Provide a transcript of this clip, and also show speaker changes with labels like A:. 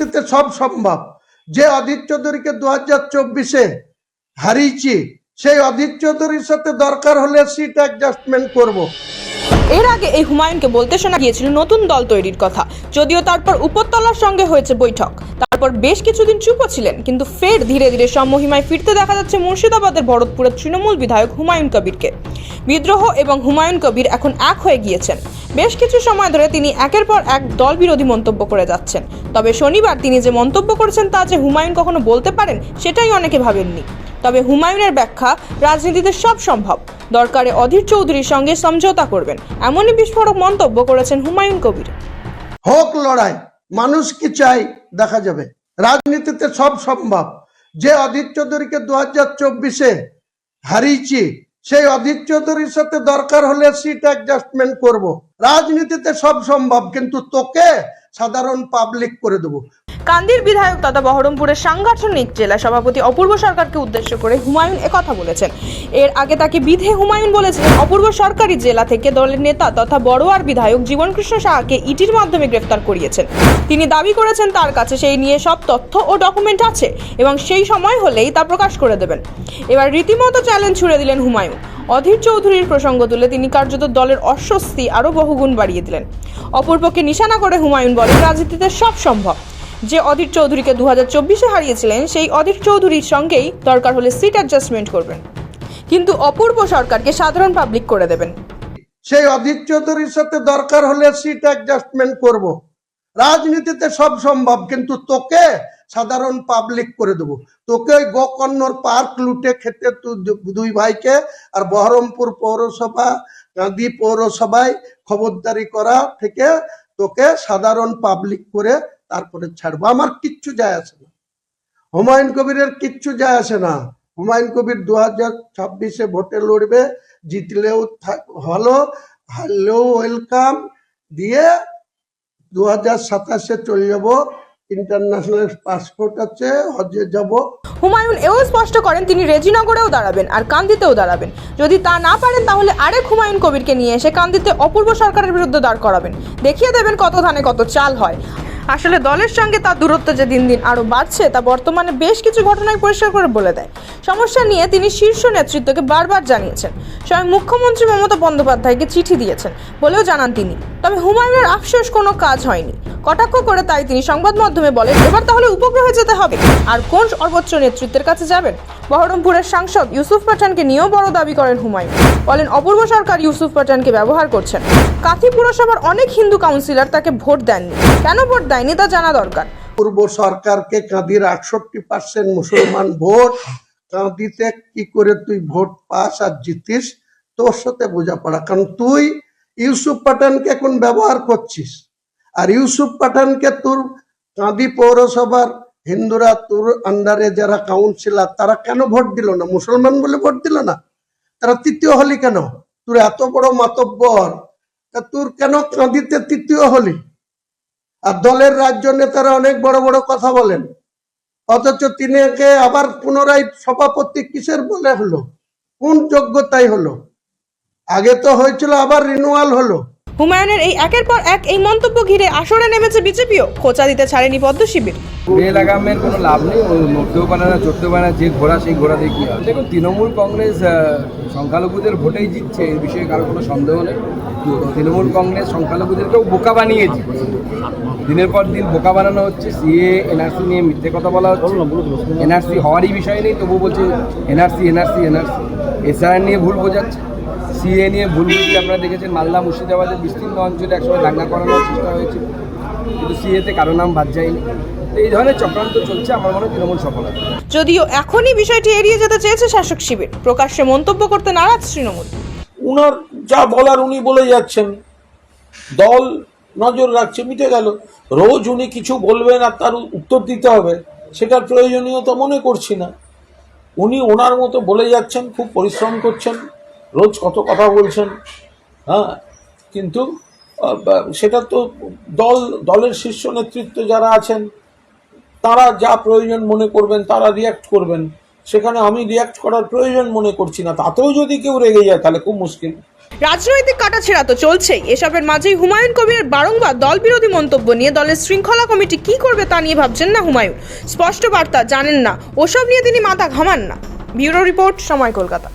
A: রাজনীতিতে সব সম্ভব যে অধীর চৌধুরীকে দু হাজার চব্বিশে হারিয়েছি, সেই অধীর চৌধুরীর সাথে দরকার হলে সিট অ্যাডজাস্টমেন্ট করব।
B: এর আগে এই হুমায়ুনকে বলতে শোনা গিয়েছিল নতুন দল তৈরির কথা, যদিও তারপর উপরতলার সঙ্গে হয়েছে বৈঠক তারপর বেশ কিছুদিন চুপও ছিলেন, কিন্তু ফের ধীরে ধীরে সম্মহিমায় ফিরতে দেখা যাচ্ছে মুর্শিদাবাদের ভরতপুরের তৃণমূল বিধায়ক হুমায়ুন কবিরকে। বিদ্রোহ এবং হুমায়ুন কবির এখন এক হয়ে গিয়েছেন। বেশ কিছু সময় ধরে তিনি একের পর এক দল বিরোধী মন্তব্য করে যাচ্ছেন। তবে শনিবার তিনি যে মন্তব্য করেছেন তা যে হুমায়ুন কখনো বলতে পারেন, সেটাই অনেকে ভাবেননি। তবে হুমায়ুনের ব্যাখ্যা, রাজনীতিতে সব সম্ভব। দরকারে অধীর চৌধুরীর সঙ্গে সমঝোতা করবেন, এমনই বিস্ফোরক মন্তব্য করেছেন হুমায়ুন কবির।
A: হোক লড়াই। মানুষ কি চাই দেখা যাবে। রাজনীতিতে সব সম্ভব। যে অধীর চৌধুরীকে দু হাজার চব্বিশে হারিয়েছি, সেই অধীর চৌধুরীর সাথে দরকার হলে সিট অ্যাডজাস্টমেন্ট করব। রাজনীতিতে সব সম্ভব, কিন্তু তোকে সাধারণ পাবলিক করে দেবো।
B: কান্দির বিধায়ক তথা বহরমপুরের সাংগঠনিক জেলা সভাপতি অপূর্ব সরকারকে উদ্দেশ্য করে হুমায়ুন একথা বলেছেন। এর আগে তাকে বিধে হুমায়ুন বলেছিলেন। অপূর্ব সরকারি জেলা থেকে দলের নেতা তথা বড়োয়ার বিধায়ক জীবনকৃষ্ণ সাহাকে ইটির মাধ্যমে গ্রেফতার করিয়েছেন। তিনি দাবি করেছেন তার কাছে সেই নিয়ে সব তথ্য ও ডকুমেন্ট আছে এবং সেই সময় হলেই তা প্রকাশ করে দেবেন। এবার রীতিমতো চ্যালেঞ্জ ছুড়ে দিলেন হুমায়ুন। অধীর চৌধুরীর প্রসঙ্গ তুলে তিনি কার্যত দলের অস্বস্তি আরও বহুগুণ বাড়িয়ে দিলেন। অপূর্বকে নিশানা করে হুমায়ুন বলেন, রাজনীতিতে সব সম্ভব। যে অধীর চৌধুরীকে দু হাজার চব্বিশে হারিয়েছিলেন, সেই অধীর চৌধুরীর সঙ্গেই দরকার হলে সিট অ্যাডজাস্টমেন্ট করবেন। কিন্তু অপূর্ব সরকারকে সাধারণ পাবলিক করে দেবেন।
A: সেই অধীর চৌধুরীর সাথে দরকার হলে সিট অ্যাডজাস্টমেন্ট করব। রাজনীতিতে সব সম্ভব, কিন্তু তোকে সাধারণ পাবলিক করে দেবো। তোকে ওই গোকর্ণর পার্ক লুটে খেতে দুই ভাইকে আর বহরমপুর পৌরসভা, গান্ধী পৌরসভায় খবরদারি করা থেকে তোকে সাধারণ পাবলিক করে তারপরে ছাড়বো। আমার কিচ্ছু যায় আসে না। হুমায়ুন কবিরের কিচ্ছু যায় আসে না। হুমায়ুন কবির দু হাজার ছাব্বিশে ভোটে লড়বে, জিতলেও ভালো হারলেও ওয়েলকাম দিয়ে দু হাজার সাতাশে চলে যাব। ইন্টারন্যাশনাল পাসপোর্ট আছে হজে যাব।
B: হুমায়ুন এও স্পষ্ট করেন, তিনি রেজিনগরেও দাঁড়াবেন আর কান্দিতেও দাঁড়াবেন। যদি তা না পারেন, তাহলে আরেক হুমায়ুন কবিরকে নিয়ে এসে কান্দিতে অপূর্ব সরকারের বিরুদ্ধে দাঁড় করাবেন। দেখিয়ে দেবেন কত ধানে কত চাল হয়। আসলে দলের সঙ্গে তার দূরত্ব যে দিন দিন আরও বাড়ছে, তা বর্তমানে বেশ কিছু ঘটনায় পরিষ্কার করে বলে দেয়। সমস্যা নিয়ে তিনি শীর্ষ নেতৃত্বকে বারবার জানিয়েছেন। স্বয়ং মুখ্যমন্ত্রী মমতা বন্দ্যোপাধ্যায়কে চিঠি দিয়েছেন বলেও জানান তিনি। তবে হুমায়ুনের আফসোস কোনো কাজ হয়নি। কটাক্ষ করে তাই তিনি সংবাদ মাধ্যমে বলেন, এবার তাহলে উপগ্রহে যেতে হবে। আর কোন সর্বোচ্চ নেতৃত্বের কাছে যাবেন? বহরমপুরের সাংসদ ইউসুফ পাঠানকে নিয়েও বড় দাবি করেন হুমায়ুন। বলেন, অপূর্ব সরকার ইউসুফ পাঠানকে ব্যবহার করছেন। কাথি পুরসভার অনেক হিন্দু কাউন্সিলর তাকে ভোট দেননি। কেন ভোট দেয়নি তা জানা দরকার?
A: পূর্ব সরকারকে কাঁদির আটষট্টি পার্সেন্ট মুসলমান ভোট কাঁদিতে কি করে তুই ভোট পাস আর জিতিস? তোর সাথে বোঝাপড়া। কারণ তুই ইউসুফ পাঠানকে এখন ব্যবহার করছিস। আর ইউসুফ পাঠানকে তোর কাঁদি পৌরসভার হিন্দুরা, তোর আন্ডারে যারা কাউন্সিলার তারা কেন ভোট দিল না? মুসলমান বলে ভোট দিল না? তারা তৃতীয় হলি কেন? তোর এত বড় মাতব্বর। তা তোর কেন কাঁদিতে তৃতীয় হলি? আর দলের রাজ্য নেতারা অনেক বড় বড় কথা বলেন। অথচ তিনিকে আবার পুনরায় সভাপতি কিসের বলে হলো? কোন যোগ্যতাই হলো? আগে তো হয়েছিল, আবার রিনুয়াল হলো।
B: হুমায়ুনের এই একের পর এক এই মন্তব্য ঘিরে আসরে নেমেছে বিজেপিও। খোঁচা দিতে ছাড়েনি পদ্ম শিবির।
C: বেল লাগামের কোনো লাভ নেই ও নড়তেও পারে না চড়তেও পারে না যে ঘোড়া, সেই ঘোড়া দিয়ে কী হবে? দেখুন, তৃণমূল কংগ্রেস সংখ্যালঘুদের ভোটেই জিতছে এই বিষয়ে কারও কোনো সন্দেহ নেই। তৃণমূল কংগ্রেস সংখ্যালঘুদেরকেও বোকা বানিয়েছে। দিনের পর দিন বোকা বানানো হচ্ছে, সিএ, এনআরসি নিয়ে মিথ্যে কথা বলা হচ্ছে। এনআরসি হওয়ারই বিষয় নেই তবু বলছে, এনআরসি এনআরসি এনআরসি। এসআর নিয়ে ভুল বোঝাচ্ছে। সিএ নিয়ে ভুল বুঝিয়ে আপনারা দেখেছেন মালদা মুর্শিদাবাদের বিস্তীর্ণ অঞ্চলে একসময় দাঙ্গা করানোর চেষ্টা হয়েছিল। কিন্তু সিএতে কারও নাম বাদ যায়নি। তো এই ধরনের চক্রান্ত চলছে আমার মনে হয় তৃণমূল সফল
B: যদিও এখনই বিষয়টি এড়িয়ে যেতে চেয়েছে শাসক শিবির প্রকাশ্যে মন্তব্য করতে নারাজ তৃণমূল।
D: উনার যা বলার উনি বলে যাচ্ছেন। দল নজর রাখছে মিটে গেল। রোজ উনি কিছু বলবেন আর তার উত্তর দিতে হবে সেটার প্রয়োজনীয়তা মনে করছি না। উনি ওনার মতো বলে যাচ্ছেন খুব পরিশ্রম করছেন। রোজ কত কথা বলছেন হ্যাঁ? কিন্তু সেটা তো দল, দলের শীর্ষ নেতৃত্ব যারা আছেন, তারা যা প্রয়োজন মনে করবেন, তারা রিয়াক্ট করবেন। সেখানে আমি রিয়াক্ট করার প্রয়োজন মনে করছি না, তাতেও যদি কেউ রেগে যায়, তাহলে খুব মুশকিল।
B: রাজনৈতিক কাটাছেড়া তো চলছেই। এসবের মাঝেই হুমায়ুন কবিরের বারংবার দল বিরোধী মন্তব্য নিয়ে দলের শৃঙ্খলা কমিটি কি করবে তা নিয়ে ভাবছেন না হুমায়ুন। স্পষ্ট বার্তা, জানেন না, ওসব নিয়ে তিনি মাথা ঘামান না। ব্যুরো রিপোর্ট, সময় কলকাতা।